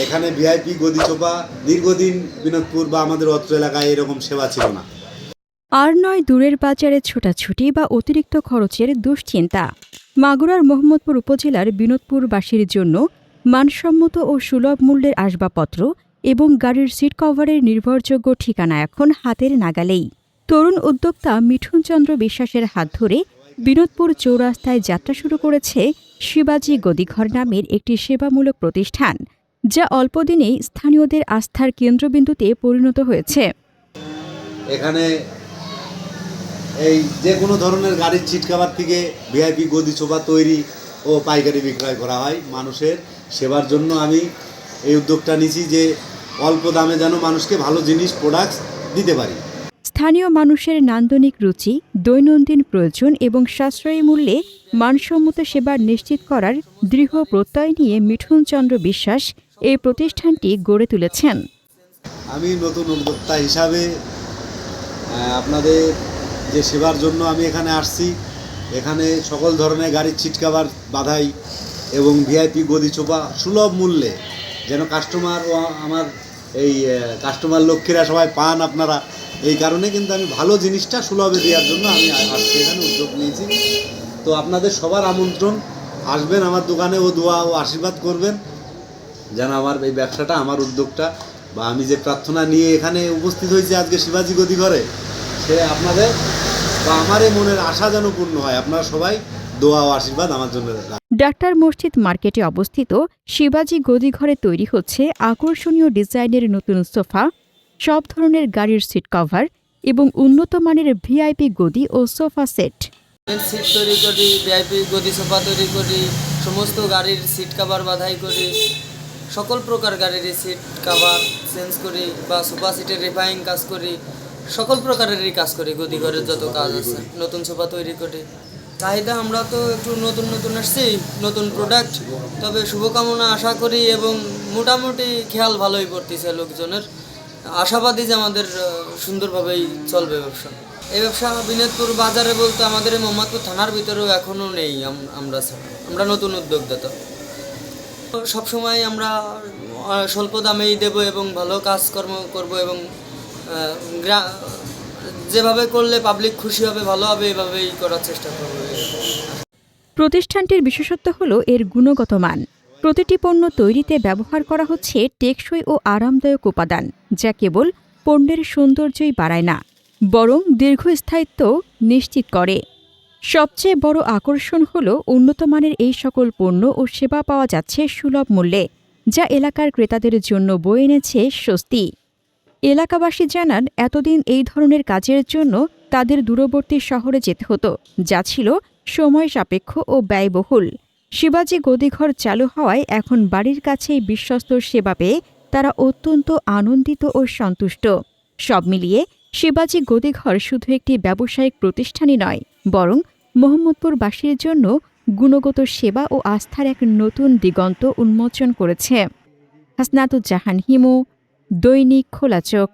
এখানে ভিআইপি গদিচোপা দীর্ঘদিন বিনোদপুর বা আমাদের অত্র এলাকায় এরকম সেবা ছিল না। আর নয়, দূরের বাজারে ছোটাছুটি বা অতিরিক্ত খরচের দুশ্চিন্তা। মাগুরার মোহাম্মদপুর উপজেলার বিনোদপুরবাসীর জন্য মানসম্মত ও সুলভ মূল্যের আসবাবপত্র এবং গাড়ির সিট কভারের নির্ভরযোগ্য ঠিকানা এখন হাতের নাগালেই। তরুণ উদ্যোক্তা মিঠুনচন্দ্র বিশ্বাসের হাত ধরে বিনোদপুর চৌরাস্তায় যাত্রা শুরু করেছে শিবাজি গদিঘর নামের একটি সেবামূলক প্রতিষ্ঠান। যা অল্পদিনেই স্থানীয়দের আস্থার কেন্দ্রবিন্দুতে পরিণত হয়েছে। এখানে এই যে কোনো ধরনের গাড়ির সিট কাভার থেকে ভিআইপি গদিচোপা তৈরি ও পাইকারি বিক্রয় করা হয় মানুষের। সেবার জন্য আমি এই উদ্যোগটা নিয়েছি যে অল্প দামে যেন মানুষকে ভালো জিনিস প্রোডাক্টস দিতে পারি। স্থানীয় মানুষের নান্দনিক রুচি দৈনন্দিন প্রয়োজন এবং সাশ্রয়ী মূল্যে মানসম্মত সেবা নিশ্চিত করার দৃঢ় প্রত্যয় নিয়ে মিঠুনচন্দ্র বিশ্বাস এই প্রতিষ্ঠানটি গড়ে তুলেছেন। আমি নতুন উদ্যোক্তা হিসাবে আপনাদের যে সেবার জন্য আমি এখানে আসছি, এখানে সকল ধরনের গাড়ির ছিটকাবার বাধাই এবং ভিআইপি গদিচোপা সুলভ মূল্যে যেন কাস্টমার ও আমার এই কাস্টমার লক্ষ্মীরা সবাই পান আপনারা, এই কারণে কিন্তু আমি ভালো জিনিসটা সুলভে দেওয়ার জন্য আমি আসছি এখানে উদ্যোগ নিয়েছি। তো আপনাদের সবার আমন্ত্রণ, আসবেন আমার দোকানে ও দোয়া ও আশীর্বাদ করবেন। যেন আমার এই ব্যবসাটা আমার উদ্যোগটা বা আমি যে প্রার্থনা নিয়ে এখানে উপস্থিত হয়েছি আজকে শিবাজি গদি ঘরে সে আপনাদের বা আমার এই মনের আশা যেন পূর্ণ হয়। আপনারা সবাই দোয়া ও আশীর্বাদ আমার জন্য। ডাক্তার মসজিদ মার্কেটে অবস্থিত শিবাজি গদিঘরে তৈরি হচ্ছে আকর্ষণীয় ডিজাইনের নতুন সোফা সব ধরনের গাড়ির সিট কভার এবং উন্নত মানের ভিআইপি গদি ও সোফা সেট। সিট তৈরি করি ভিআইপি গদি সোফা তৈরি করি সমস্ত গাড়ির সিট কভার বাধাই করি। সকল প্রকার গাড়ির সিট কাভার চেঞ্জ করি বা সোফা সিটের রিফাইং কাজ করি সকল প্রকারেরই কাজ করি গদি ঘরের যত কাজ আছে নতুন সোফা তৈরি করি। চাহিদা আমরা তো একটু নতুন নতুন আসছি নতুন প্রোডাক্ট তবে শুভকামনা আশা করি এবং মোটামুটি খেয়াল ভালোই পড়তেছে লোকজনের। আশাবাদী যে আমাদের সুন্দরভাবেই চলবে ব্যবসা। এই ব্যবসা বিনোদপুর বাজারে বলতে আমাদের এই মোহাম্মদপুর থানার ভিতরেও এখনও নেই আম- আমরা ছাড়া। আমরা নতুন উদ্যোক্তা সবসময় আমরা স্বল্প দামেই দেব এবং ভালো কাজকর্ম করব এবং যেভাবে করলে পাবলিক খুশি হবে, ভালো হবে, এভাবেই করার চেষ্টা করব। প্রতিষ্ঠানটির বিশেষত্ব হল এর গুণগত মান। প্রতিটি পণ্য তৈরিতে ব্যবহার করা হচ্ছে টেকসই ও আরামদায়ক উপাদান, যা কেবল পণ্যের সৌন্দর্যই বাড়ায় না, বরং দীর্ঘস্থায়িত্ব নিশ্চিত করে। সবচেয়ে বড় আকর্ষণ হল উন্নতমানের এই সকল পণ্য ও সেবা পাওয়া যাচ্ছে সুলভ মূল্যে, যা এলাকার ক্রেতাদের জন্য বয়ে এনেছে স্বস্তি। এলাকাবাসী জানান, এতদিন এই ধরনের কাজের জন্য তাদের দূরবর্তী শহরে যেতে হতো, যা ছিল সময় সাপেক্ষ ও ব্যয়বহুল। শিবাজি গদিঘর চালু হওয়ায় এখন বাড়ির কাছেই বিশ্বস্ত সেবা পেয়ে তারা অত্যন্ত আনন্দিত ও সন্তুষ্ট। সব মিলিয়ে শিবাজি গদিঘর শুধু একটি ব্যবসায়িক প্রতিষ্ঠানই নয়, বরং মোহাম্মদপুরবাসীর জন্য গুণগত সেবা ও আস্থার এক নতুন দিগন্ত উন্মোচন করেছে। হাসনাতুজ্জাহান হিমু, দৈনিক খোলা চোখ।